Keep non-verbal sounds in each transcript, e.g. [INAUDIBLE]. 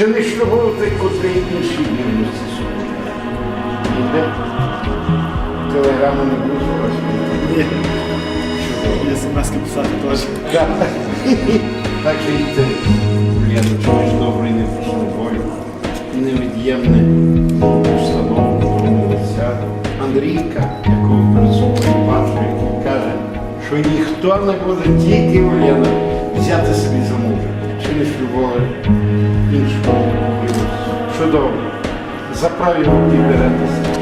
Чи не шлюбувати котрий іншій вірності служить? Ніде? Телеграму не буде Ні. І смс писати теж. Так. Так же і ти, Уляно, чуєш добрий непрошений бою, невід'ємне установу лиця. Андрійка, якого бачу, який каже, що ніхто не буде тільки Уляна взяти собі за мужа. Чи не шлюбове іншого. Чудово. За праві руки беретеся.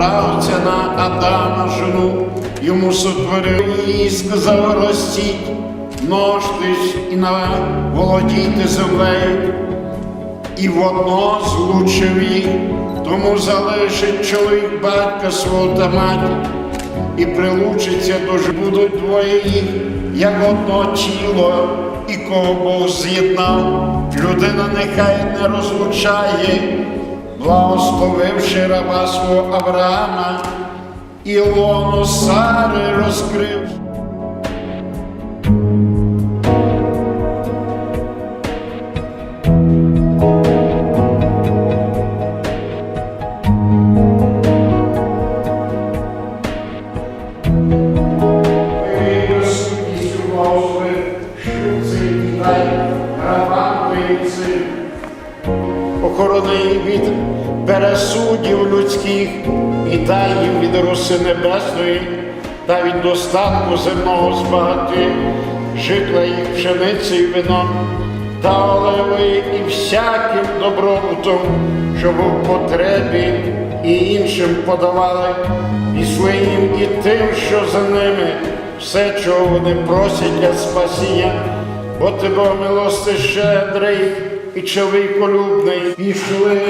Правця на Адама жену, йому сотворив і сказав ростіть, множтесь і володійте землею, і водно злучив їх, тому залишить чоловік батька свого та матір, і прилучиться, тож будуть двоє їх, як одно тіло, і кого Бог з'єднав, людина нехай не розлучає благословивши раба свого Авраама, і лоно Сари розкрив. І дай їм від роси небесної та від достатку земного збагати, житла їх пшеницею вином та оливи і всяким добробутом, щоб у потребі і іншим подавали, і своїм, і тим, що за ними, все, чого вони просять для спасіння, бо тебе милости щедрий і чоловіколюбний, пішли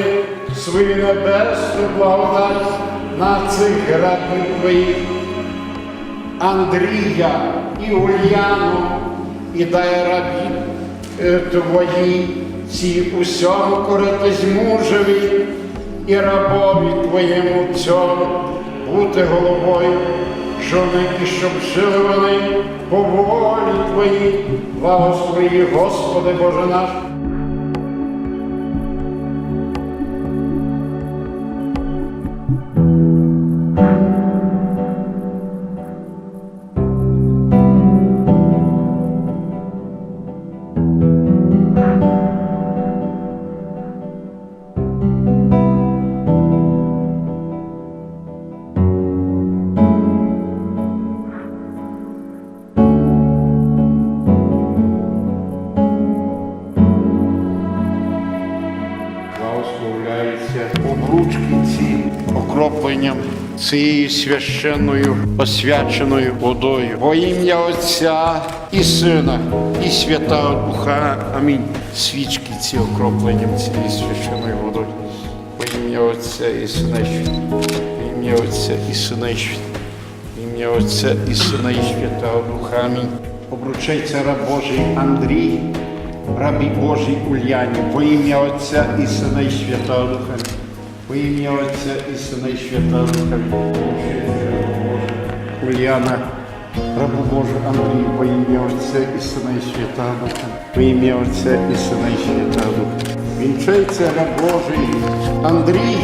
свою небесну благодать на цих рабів твоїх, Андрія і Ульяну, і дай рабі е, твої ці усьому коритись мужеві і рабові твоєму цьому бути головою, що не і щоб жили вони по волі твоїй, благослови, Господи Боже наш. Благословляється обручки ці окропленням цією священною освяченою водою. Во ім'я Отця і Сина, і Святого Духа. Амінь. Свічки ці окропленням цією священною водою. Во ім'я Отця і Сина Во ім'я Отця і Сина і. Ім'я Отця і Сина і Святого Духа. Амінь. Обручається раб Божий Андрій, рабі Божій Ульяні, во ім'я Отця і Сина і Святого Духа. Во ім'я Отця і Сина і Святого Духа. Ульяна, рабу Божу Андрій, во ім'я Отця і Сина і Святого Духа. Во ім'я Отця і Сина і Святого Духа. Вінчається раб Божий Андрій,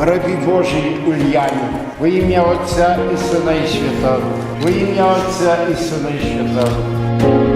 рабі Божій Ульяні, во ім'я Отця і Сина і Святого, во ім'я Отця і Сина і Святого.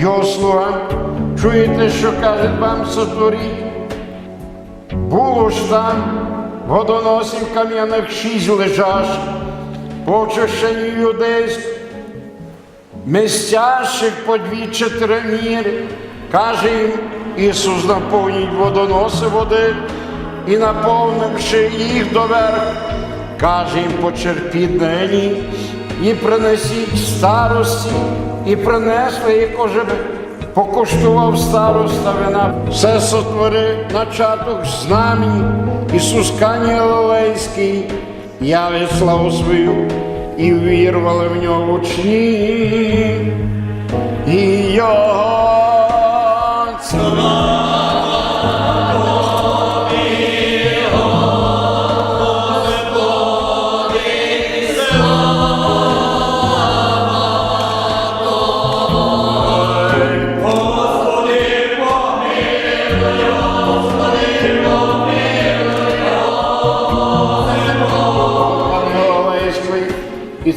Його слуга. Чуєте, що каже вам сотворіть? Було ж там водоносів кам'яних шість лежаш, по очищенню юдейськ, містящих по дві чотири міри. Каже їм, Ісус наповніть водоноси води і наповнивши їх доверх, каже їм, почерпіть нині і принесіть старості, і принесли, і кожен покуштував староста вина. Все сотвори начаток знамень, Ісус Галилейський, явить славу свою, і вірвали в нього учні. І його Галилейський,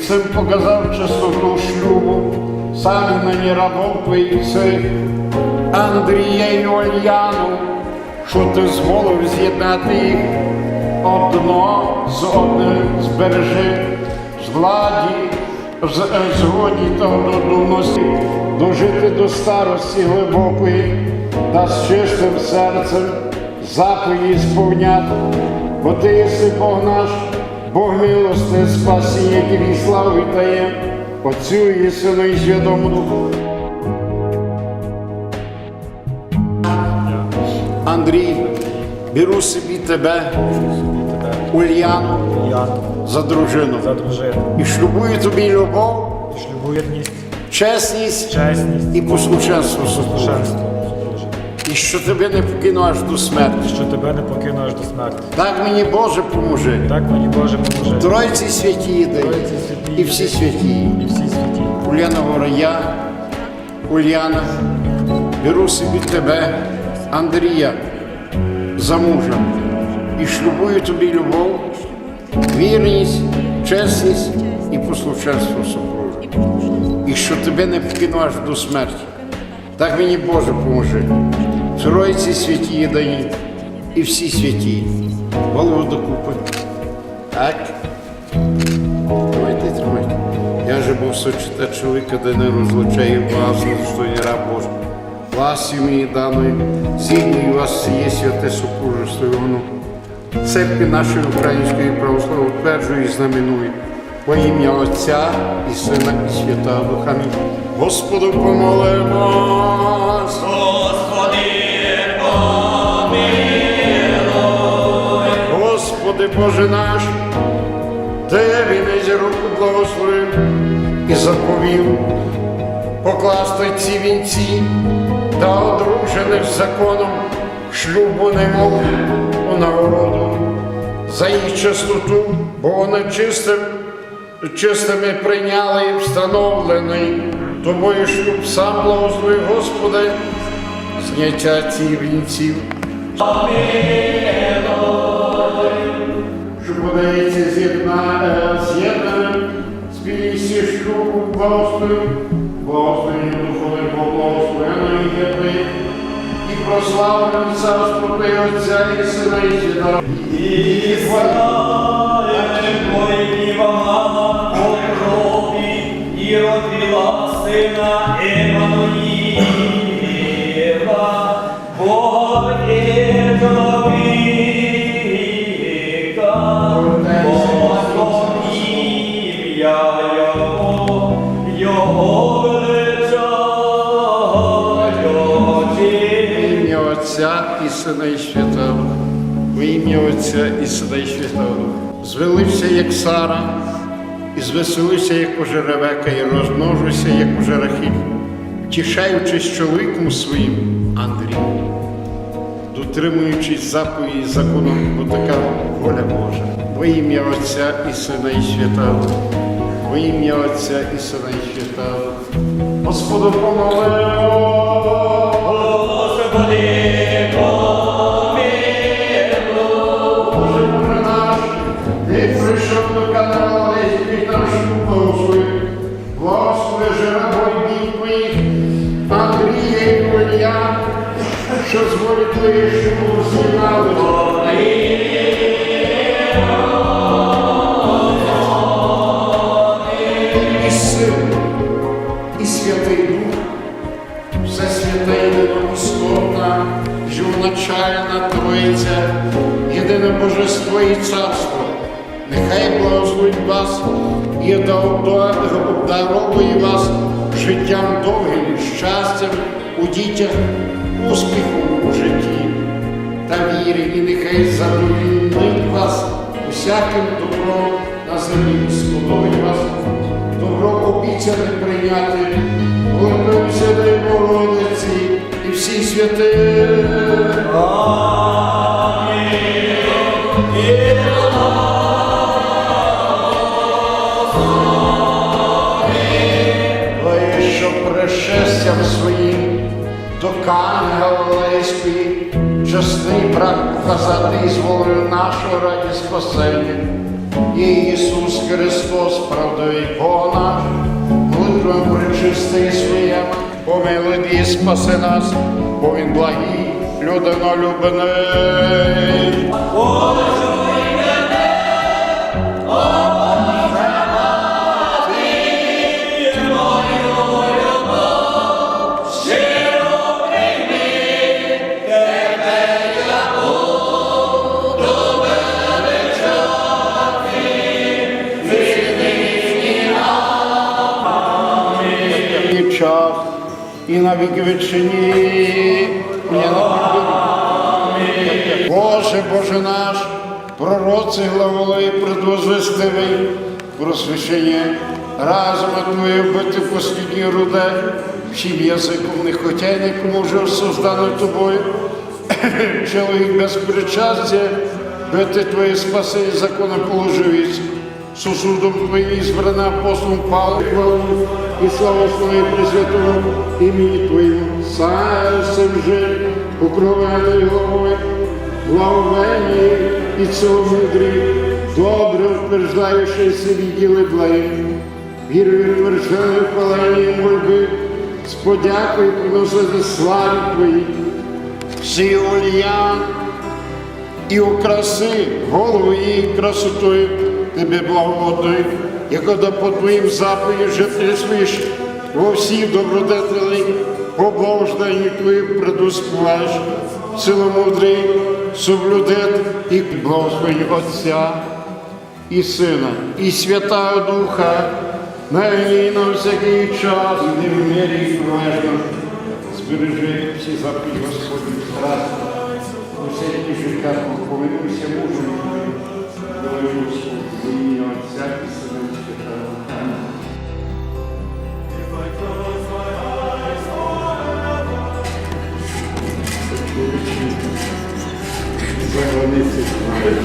цим показав чистоту шлюбу. Сам мені рабов твоїх і Ольяну, що ти зволив з'єднати їх одно з одним збережи з владі, з е, згоді та однодумності, дожити до старості глибокої та з чистим серцем заповіді сповняти, бо ти єси Бог наш, Бог милости, спасіння тобі славу вітає, Отцю і Сину і Святому Духу. Андрій, беру собі тебе, Ульяну, за дружину. І шлюбую тобі любов, чесність і послушенство. І що тебе не покину аж до смерті. Що тебе не покину аж до смерті. Так мені Боже поможи. Так мені Боже поможе. Тройці святі єдині Тройці святі і всі святі. І всі святі. Уляна Ворая, Уляна, беру собі тебе, Андрія, за мужа і шлюбую тобі любов, вірність, чесність і послушенство супруги. І що тебе не покину аж до смерті. Так мені Боже поможи. Тройці святі єдині і всі святі. Голову докупи. Так. Тримайте, тримайте. Я же був сочета чоловіка, де не розлучаю вас, що є раб Божий. Власті мені даної, згідно вас є святе супружество і воно. Церкві нашої української православної утверджує і знаменує. Во ім'я Отця і Сина і Святого Духа. Господу помолимось. Господи Боже наш, Тебе весь руку благословив і заповів покласти ці вінці та одружених законом шлюбу немов у нагороду за їх чистоту, бо вони чистим, чистими прийняли і встановлений тобою шлюб сам благослови, Господи, зняття цих вінців. Що подається з'єдна- е, з'єднаним спільністю шлюбу благословив, благословенню духовим поблагословеної єдної і прославленим царство Твоє Отця і Сина і Святого. І Твоїм помала по крові і родила сина Еммануїла, Ім'я Отця і Сина і Святого. Звелився, як Сара, і звеселився, як уже Ревека, і розмножився, як уже Рахіль, втішаючись чоловіком своїм Андрієм, дотримуючись заповіді закону, бо така воля Божа. Во ім'я Отця і Сина і Святого. Во ім'я Отця і Сина і Святого. Господу помолимо. Дітях, успіху у житті та віри, і нехай задовільнить вас усяким добром на землі, сподобить вас добро обіцяне прийняти, Святої Богородиці і всі святи. Галилейської, чесний брак показати із волею нашого раді спасення. І Ісус Христос, правдовий Бог наш, молитвою причистий своєм, помилуй і спаси нас, бо Він благий, людинолюбений. Віки вечині. Боже, Боже наш, пророці главолей, предвозвестивий, просвящення, разом Твоє бити в послідній руде, всім язиком не хотя нікому вже создано тобою. [COUGHS] Чоловік без причастя, бити Твої спаси і закони положивість. Сусудом Твоїм збрана апостолом Павлом і слава Твоєї Пресвятому імені Твоєму, серцем же, покровеною головою, благовені і ціломудрі, добре утверждаючися відділи благим, вірою твердженою хвалені мольби, з подякою приносити славі Твої, всі оліян, і украси голову її красотою тебе благодатною, якода по твоїм заповідям жертвуєш во всій добродетелі, по благожданні твою предуспіваєш, силомудрий, соблюдет і благословень Отця і Сина, і Святого Духа, нині на всякий час, і в мірі і пролежно. Збережи всі заповіді Господні страсти. Усе ті життя повинуйся мужу. Говорюся, в Отця і Знають.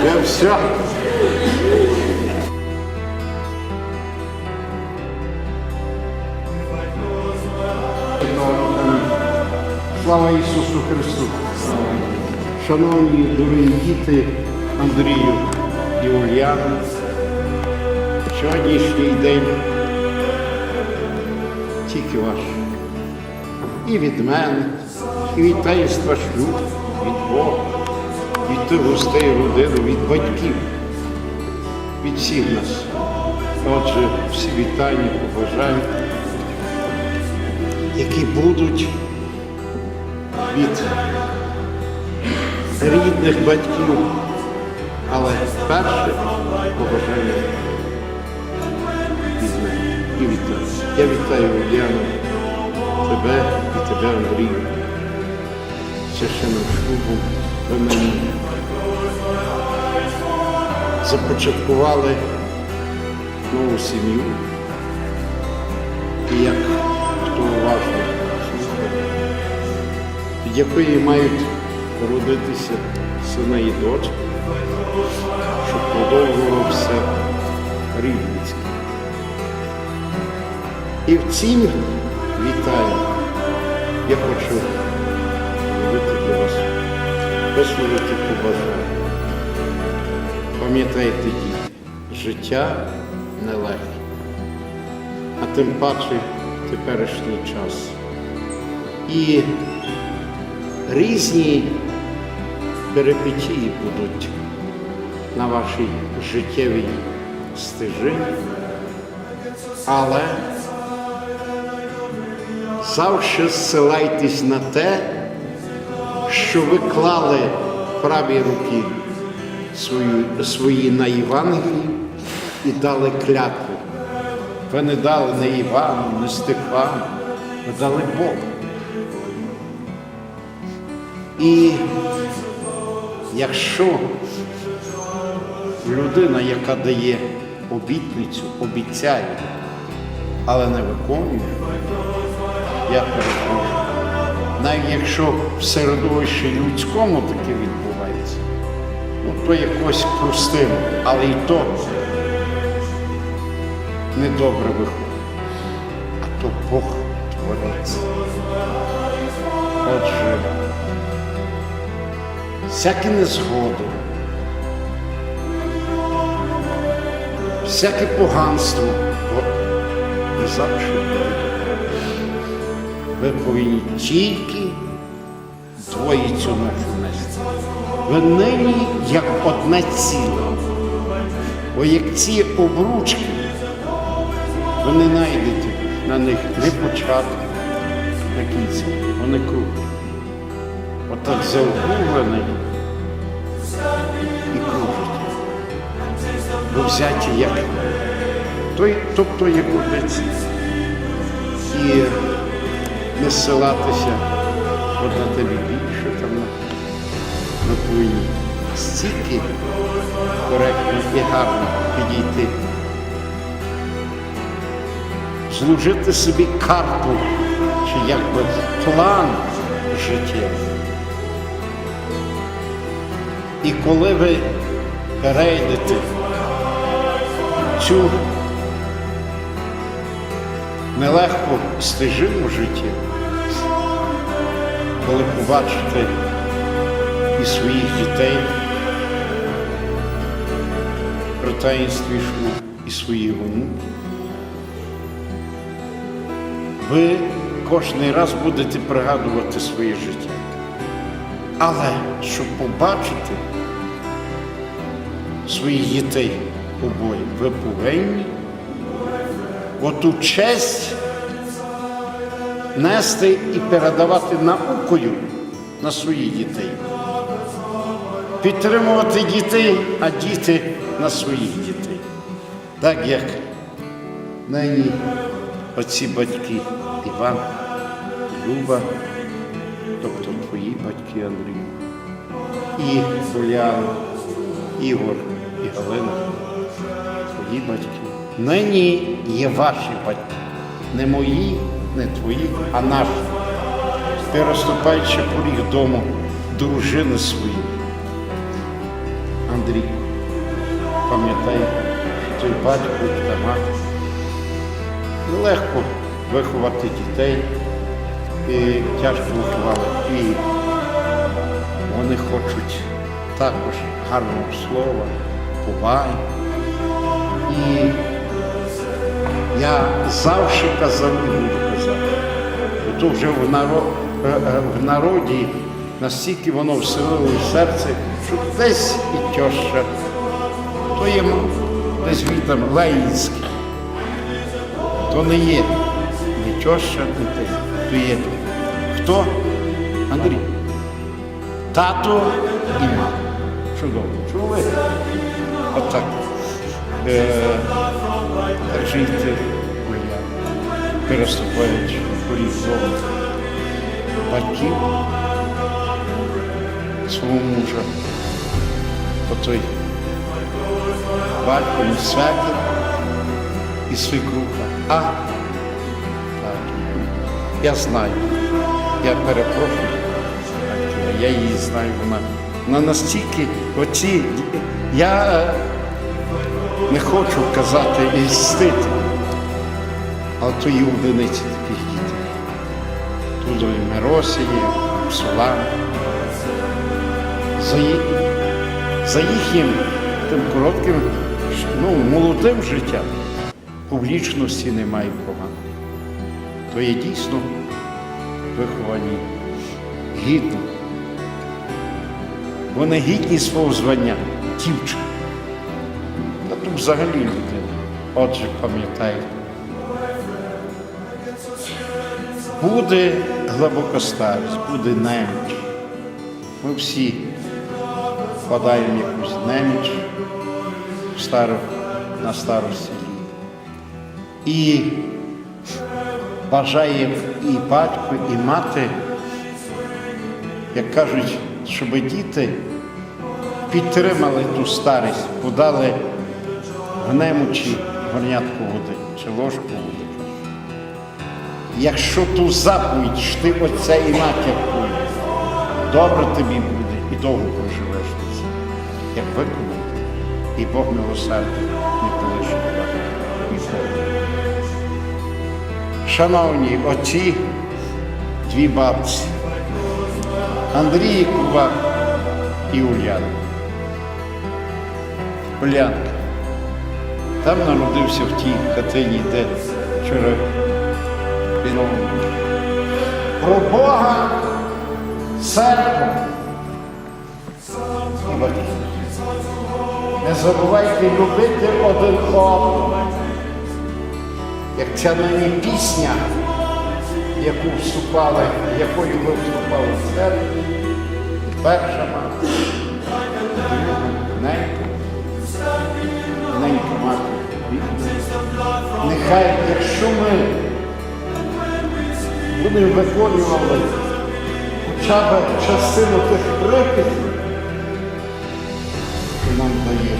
Вже все. Слава Ісусу Христу! Шановні дорогі діти Андрію і Ульяна, сьогоднішній день тільки ваш. І від мене, і від таїнства шлюбу, від Бога, тих гостей родини, від батьків. від всіх нас. Отже, всі вітання, побажання, які будуть від рідних батьків. Але перше побажання від мене і від нас. Я вітаю Уляну, тебе і тебе, Андрію, священним шлюбом ви мені започаткували нову сім'ю. І як хто уважно від якої мають родитися сина і дочка, щоб продовжувався рівницький. І в цім вітаю. Я хочу зробити для вас висловити побажання. Пам'ятайте, діти, життя нелегке, а тим паче теперішній час. І різні перипетії будуть на вашій життєвій стежині, але завжди зсилайтесь на те, що ви клали в правій руки свою, свої на Євангелії і дали клятву. Ви не дали не Івану, не Стефану, ви дали Богу. І якщо людина, яка дає обітницю, обіцяє, але не виконує, я перепрошую. Навіть якщо в середовищі людському таке відбувається, то якось простимо, але і то недобре виходить. А то Бог творець. Отже, всякі незгоди, всяке поганство, не завжди. Ви повинні тільки двоїцю нести. Ви нині як одне ціле. Бо як ці обручки, ви не знайдете на них ні початку, ні кінця. Вони круглі. Отак заокруглені і кружать. Ви взяті як той, тобто як одець. І не ссилатися, от на тебе більше там на, твої стільки коректно і гарно підійти. Зложити собі карту чи якби план життя. І коли ви перейдете цю нелегку стежину життя, коли побачите своїх дітей при таїнстві і свої онуки, ви кожен раз будете пригадувати своє життя. Але щоб побачити своїх дітей обоє, ви повинні оту честь нести і передавати наукою на своїх дітей. Підтримувати дітей, а діти на своїх дітей. Так як нині оці батьки Іван, Люба, тобто твої батьки Андрій, і Уляна, Ігор і Галина, твої батьки. Нині є ваші батьки, не мої, не твої, а наші. Переступаючи поріг дому дружини своєї. Андрій, пам'ятай, той батько та мати. Нелегко виховати дітей, і тяжко виховали. І вони хочуть також гарного слова, поваги. І я завжди казав і буду казати. То вже е, е, в народі настільки воно вселило в серце, десь і тьоща, то м- десь вітам Ленінський. То не є ні теща, ні те. То є хто? Андрій. Тато і мама. Чудово. Чули? Отак. Е, так жити, Уляна, переступаючи поріг дому батьків свого мужа, то той батько і святий і свекруха. А, так, я знаю, я перепрошую, я її знаю, вона, вона настільки оці, я е, не хочу казати і стити, але то є одиниці таких дітей. Тут і є, Псулан. За, їхнім тим коротким, ну, молодим життям публічності немає погано. То є дійсно виховані гідно. Вони гідні свого звання, дівчина. Та тут взагалі людина. Отже, пам'ятайте. Буде глибока старість, буде неміч. Ми всі впадаємо в якусь неміч в старо, на старості. І бажає і батько, і мати, як кажуть, щоб діти підтримали ту старість, подали в немочі горнятку води чи ложку води. Якщо ту заповідь ж ти отця і матір добре тобі буде і довго проживеш. Як виконати, і Бог милосердний не полишить вас ніколи. Шановні отці, дві бабці, Андрій Куба і Уляна. Улянка. Там народився в тій хатині, де вчора він про Бога, церкву. Не забувайте любити один одного. Як ця нині пісня, яку вступали, якою ви вступали в церкву, перша мати, ненька, ненька мати. Нехай, якщо ми будемо виконували хоча б частину тих приписів, нам дає.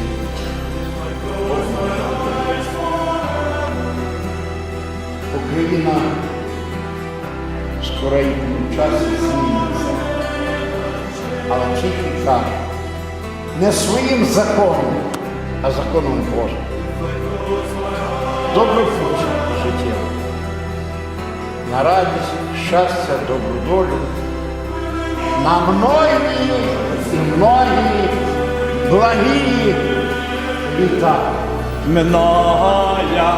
Україна в скорейному часі зміниться. Але тільки. Не своїм законом, а законом Божим. Добре путь життєвий. На радість, щастя, добру долю. На многі і многі благі літа. Многая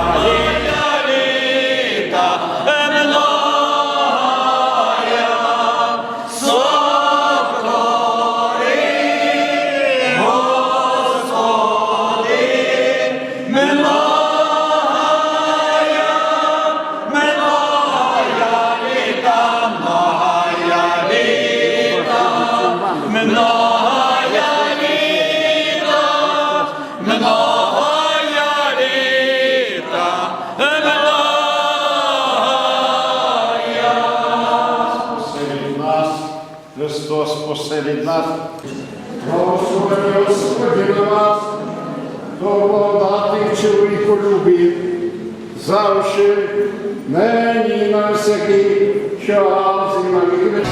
посеред нас. Благослови Господи на вас, до благодати чоловіколюбі, завжди, нині і на всякий час і на віки.